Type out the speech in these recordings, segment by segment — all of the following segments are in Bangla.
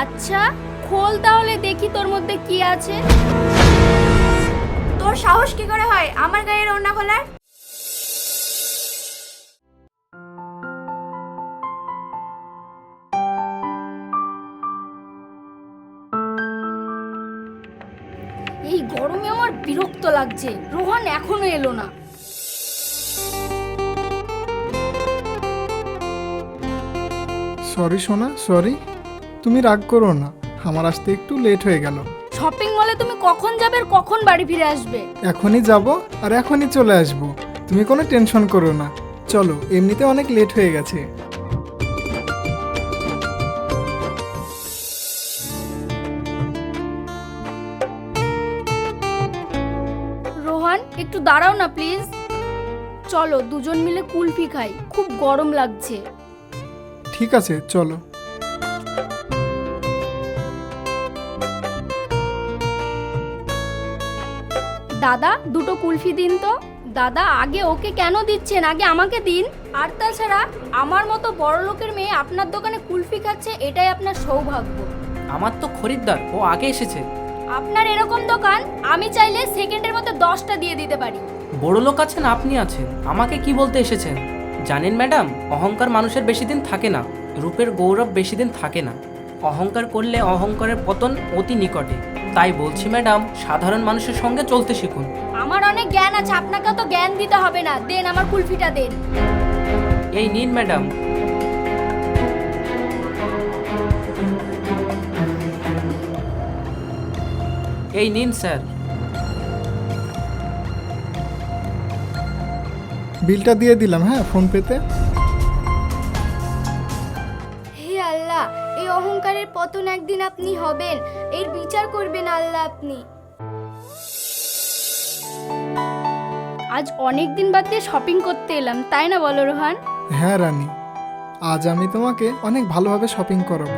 আচ্ছা খোল তাহলে, দেখি তোর মধ্যে কি আছে। তোর সাহস কি করে হয় আমার গায়ের ওড়না খোলার? এই গরমে আমার বিরক্ত লাগছে। রোহন এখনও এলো না। সরি সোনা সরি তুমি রাগ করো না আমার আসতে একটু লেট হয়ে গেল। শপিং মলে তুমি কখন যাবে আর কখন বাড়ি ফিরে আসবে? এখনই যাব আর এখনই চলে আসব। তুমি কোনো টেনশন করো না। চলো এমনিতে অনেক লেট হয়ে গেছে। রোহান একটু দাঁড়াও না প্লিজ চলো দুজন মিলে কুলফি খাই। খুব গরম লাগছে। ঠিক আছে চলো। দাদা দুটো কুলফি দিন তো। দাদা আগে ওকে কেন দিচ্ছেন? আগে আমাকে দিন। আর তাছাড়া আমার মতো বড় লোকের মেয়ে আপনার দোকানে কুলফি খাচ্ছে এটাই আপনার সৌভাগ্য। আমার তো খরিদ্দার ও আগে এসেছে। আপনার এরকম দোকান আমি চাইলে সেকেন্ডের মধ্যে দশটা দিয়ে দিতে পারি। বড় লোক আছেন আপনি আছেন। আমাকে কি বলতে এসেছেন? জানেন ম্যাডাম অহংকার মানুষের বেশি দিন থাকে না। রূপের গৌরব বেশি দিন থাকে না। অহংকার করলে অহংকারের পতন অতি নিকটে। তাই বলছি ম্যাডাম সাধারণ মানুষের সঙ্গে চলতে শিখুন। আমার অনেক জ্ঞান আছে আপনাকে তো জ্ঞান দিতে হবে না। দেন আমার কুলফিটা দেন। এই নিন ম্যাডাম। এই নিন স্যার। বিলটা দিয়ে দিলাম হ্যাঁ ফোন অহংকারের পতন একদিন আপনি হবেন। এর বিচার করবেন আল্লাহ আপনি। আজ অনেক দিন বাদ দিয়ে শপিং করতে এলাম তাই না বলো রোহান? হ্যাঁ রানী। আজ আমি তোমাকে অনেক ভালোভাবে শপিং করাবো।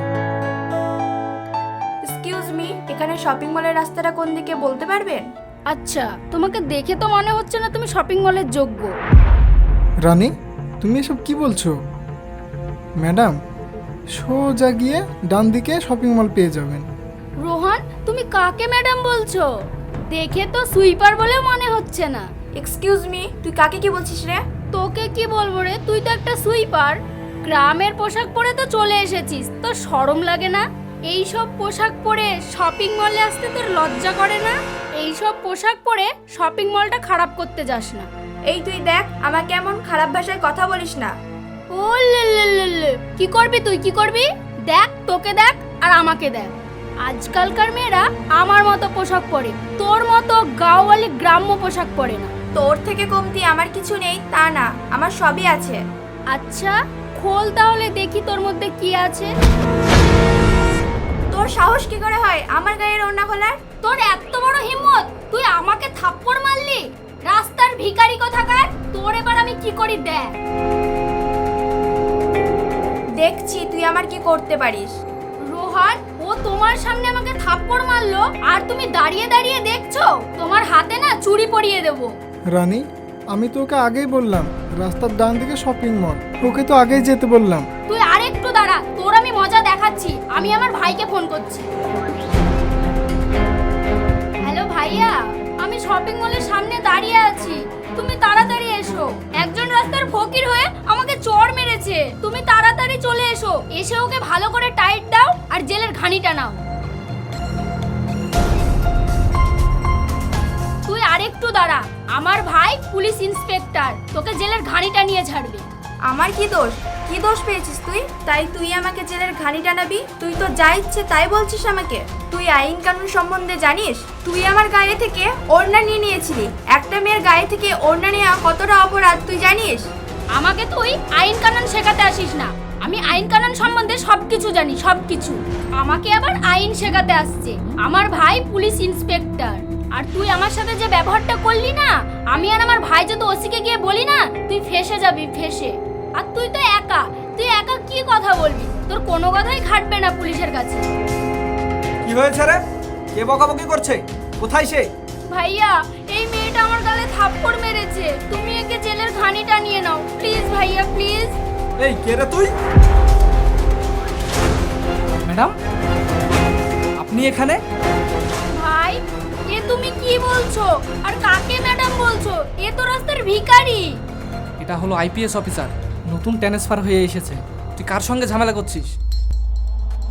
এক্সকিউজ মি এখানে শপিং মলের রাস্তাটা কোন দিকে বলতে পারবেন আচ্ছা তোমাকে দেখে তো মনে হচ্ছে না তুমি শপিং মলের যোগ্য। রানী তুমি এসব কি বলছো? ম্যাডাম সোজা গিয়ে ডান দিকে শপিং মল পেয়ে যাবেন। রোহান তুমি কাকে ম্যাডাম বলছো? দেখে তো সুইপার বলেও মনে হচ্ছে না। এক্সকিউজ মি তুই কাকে কি বলছিস রে? তোকে কি বলব রে? তুই তো একটা সুইপার গ্রামের পোশাক পরে তো চলে এসেছিস। তো শরম লাগে না? এই সব পোশাক পরে শপিং মলে আসতে তোর লজ্জা করে না? এই সব পোশাক পরে শপিং মলটা খারাপ করতে যাস না। এই তুই দেখ আমাকে এমন খারাপ ভাষায় কথা বলিস না। ও। কি করবি তুই? কি করবি? দেখ তোকে দেখ আর আমাকে দেখ। আজকালকার মেয়েরা আমার মতো পোশাক পরে। তোর মতো গাওয়ালি গ্রাম্য পোশাক পরে না। তোর থেকে কমতি আমার কিছু নেই তা না। আমার সবই আছে। আচ্ছা খোল তাহলে দেখি তোর মধ্যে কি আছে। তোর সাহস কি করে হয় আমার গায়ের ওড়না খোলার? তোর এত বড় হিম্মত! তুই আমাকে থাপ্পড় মারলি? রাস্তার ভিখারি কোথাকার? তোর এবার আমি কি করি দেখ। দেখছি তুই আমার কি করতে পারিস? রোহান ও তোমার সামনে আমাকে থাপ্পড় মারলো আর তুমি দাঁড়িয়ে দাঁড়িয়ে দেখছ? তোমার হাতে না চুড়ি পরিয়ে দেবো। রানী আমি তো ওকে আগেই বললাম রাস্তার ডান দিকে শপিং মল ওকে তো আগেই যেতে বললাম। তুই আরেকটু দাঁড়া তোর আমি মজা দেখাচ্ছি আমি আমার ভাইকে ফোন করছি। হ্যালো ভাইয়া আমি শপিং মলের সামনে দাঁড়িয়ে আছি। তুমি তাড়াতাড়ি এসো। একজন রাস্তার ফকির হয়ে আমাকে চোর মেরেছে। তুমি তাড়াতাড়ি চলে এসো। এসে ওকে ভালো করে টাইট দাও আর জেলের ঘানিটা নাও। তুই আরেকটু দাঁড়া। আমার ভাই পুলিশ ইন্সপেক্টর তোকে জেলের ঘানিটা নিয়ে ছাড়বে। আমার কি দোষ? কি দোষ পেয়েছিস তুই? তাই তুই আমাকে জেলের ঘানি টানাবি। তুই তো যা ইচ্ছে তাই বলছিস আমাকে। তুই আইন কানুন সম্বন্ধে জানিস? তুই আমার গায়ে থেকে ওড়না নিয়ে নিয়েছিলি। একটা মেয়ের গায়ে থেকে ওড়না নেওয়া কতটা অপরাধ তুই জানিস? আমাকে তুই আইন কানুন শেখাতে আসিস না। আমি আইন কানুন সম্বন্ধে সবকিছু জানি, সবকিছু। আমাকে আবার আইন শেখাতে আসছে। আমার ভাই পুলিশ ইন্সপেক্টর। আর তুই আমার সাথে যে ব্যবহারটা করলি না, আমি আর আমার ভাই যদি ওসিকে গিয়ে বলি না, তুই ফেসে যাবি, ফেসে। আর তুই তো একা। তুই একা কি কথা বলবি? তোর কোনো কথাই খাটবে না পুলিশের কাছে। কি হয়েছে রে? কে বকাবকি করছে? কোথায় সে? ভাইয়া এই মেয়েটা আমার গালে থাপ্পড় মেরেছে। তুমি একে জেলের ঘানিটা নিয়ে নাও। প্লিজ ভাইয়া প্লিজ। এই কে রে তুই? ম্যাডাম আপনি এখানে? ভাই এ তুমি কি বলছো? আর কাকে ম্যাডাম বলছো? এ তো রাস্তার ভিখারি। এটা হলো আইপিএস অফিসার। নতুন ট্রান্সফার হয়ে এসেছে। তুই কার সঙ্গে ঝামেলা করছিস?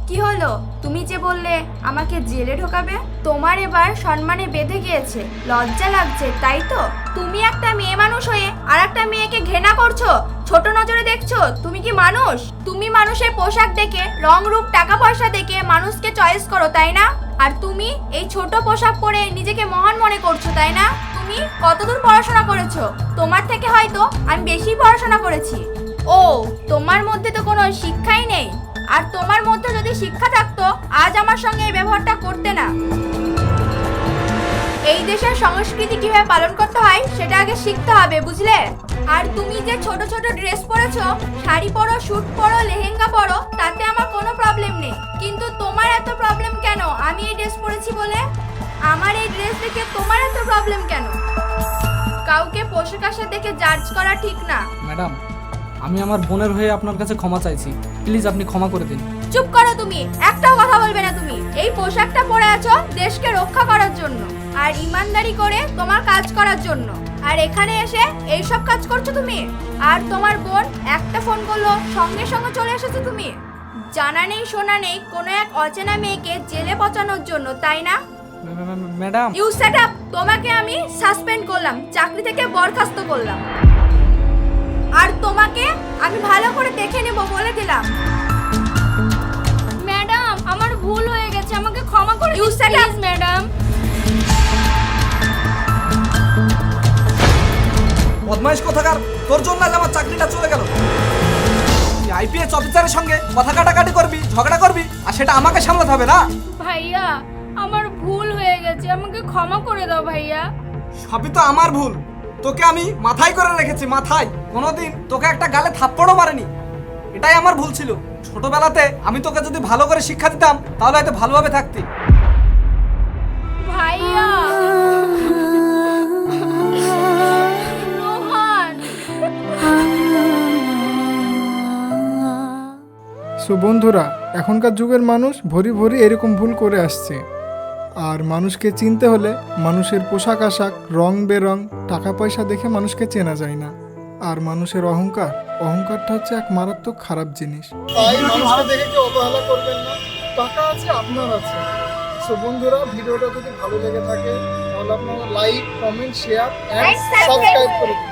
কি হলো? তুমি যে বললে আমাকে জেলে ঢোকাবে, তোমার এবার সম্মানে বেঁধে গিয়েছে। লজ্জা লাগছে, তাই তো? তুমি একটা মেয়ে মানুষ হয়ে আর একটা মেয়েকে ঘৃণা করছ? ছোট নজরে দেখছ? তুমি কি মানুষ? তুমি মানুষের পোশাক দেখে, রং রূপ, টাকা পয়সা দেখে মানুষকে চয়েস করো, তাই না? আর তুমি এই ছোট পোশাক পরে নিজেকে মহান মনে করছ, তাই না? তুমি কতদূর পড়াশোনা করেছ? তোমার থেকে হয়তো আমি বেশি পড়াশোনা করেছি। ও, তোমার মধ্যে তো কোনো শিক্ষাই নেই। আর তোমার মধ্যে যদি শিক্ষা থাকতো, আজ আমার সঙ্গে এই ব্যবহারটা করতে না। এই দেশের সংস্কৃতি কীভাবে পালন করতে হয়, সেটা আগে শিখতে হবে, বুঝলে? আর তুমি যে ছোট ছোট ড্রেস পরেছো, শাড়ি পরো স্যুট পরো, লেহেঙ্গা পরো, তাতে আমার কোনো প্রবলেম নেই। কিন্তু তোমার এত প্রবলেম কেন? আমি এই ড্রেস পরেছি বলে? আমার এই ড্রেস দেখে তোমার এত প্রবলেম কেন? কাউকে পোশাক আশাক দেখে জাজ করা ঠিক না। ম্যাডাম আমি আমার বোনের হয়ে আপনার কাছে ক্ষমা চাইছি। প্লিজ আপনি ক্ষমা করে দিন। চুপ করো তুমি একটাও কথা বলবে না তুমি। এই পোশাকটা পরে আছো দেশকে রক্ষা করার জন্য আর ইমানদারি করে তোমার কাজ করার জন্য। আর এখানে এসে এইসব কাজ করছ তুমি? আর তোমার বোন একটা ফোন করল সঙ্গে সঙ্গে চলে এসেছ তুমি? জানা নেই শোনা নেই কোনো এক অচেনা মেয়েকে জেলে পচানোর জন্য তাই না? ম্যাডাম। ইউ সেট আপ তোমাকে আমি সাসপেন্ড করলাম। চাকরি থেকে বরখাস্ত করলাম। আর তোমাকে আমি ভালো করে দেখে নেব বলে দিলাম। ম্যাডাম আমার ভুল হয়ে গেছে। আমাকে ক্ষমা করে shut up. Please madam. বদমাইশ কোথাকার? তোর জন্য আজ আমার চাকরিটা চলে গেল। আইপিএস অফিসারের সঙ্গে কথা কাটাকাটি করবি ঝগড়া করবি আর সেটা আমাকে সামলাতে হবে না? ভাইয়া গেছে আমাকে ক্ষমা করে দাও ভাইয়া। সবই তো আমার ভুল। তোকে আমি মাথায় করে রেখেছি মাথায়। কোনোদিন তোকে একটা গালে থাপ্পড়ও মারেনি। এটাই আমার ভুল ছিল। ছোটবেলাতে আমি তোকে যদি ভালো করে শিক্ষা দিতাম তাহলে হয়তো ভালোভাবে থাকতি। ভাইয়া। সো বন্ধুরা এখনকার যুগের মানুষ ভরি ভরি এরকম ভুল করে আসছে। আর মানুষকে চিনতে হলে মানুষের পোশাক আশাক রং বেরং টাকা পয়সা দেখে মানুষকে চেনা যায় না। আর মানুষের অহংকার অহংকারটা হচ্ছে এক মারাত্মক খারাপ জিনিস। তাই মানুষকে দেখে কেউ অবহেলা করবেন না। টাকা আছে আপনার আছে। সো বন্ধুরা ভিডিওটা যদি ভালো লেগে থাকে তাহলে আপনারা like comment share and subscribe করে দিন।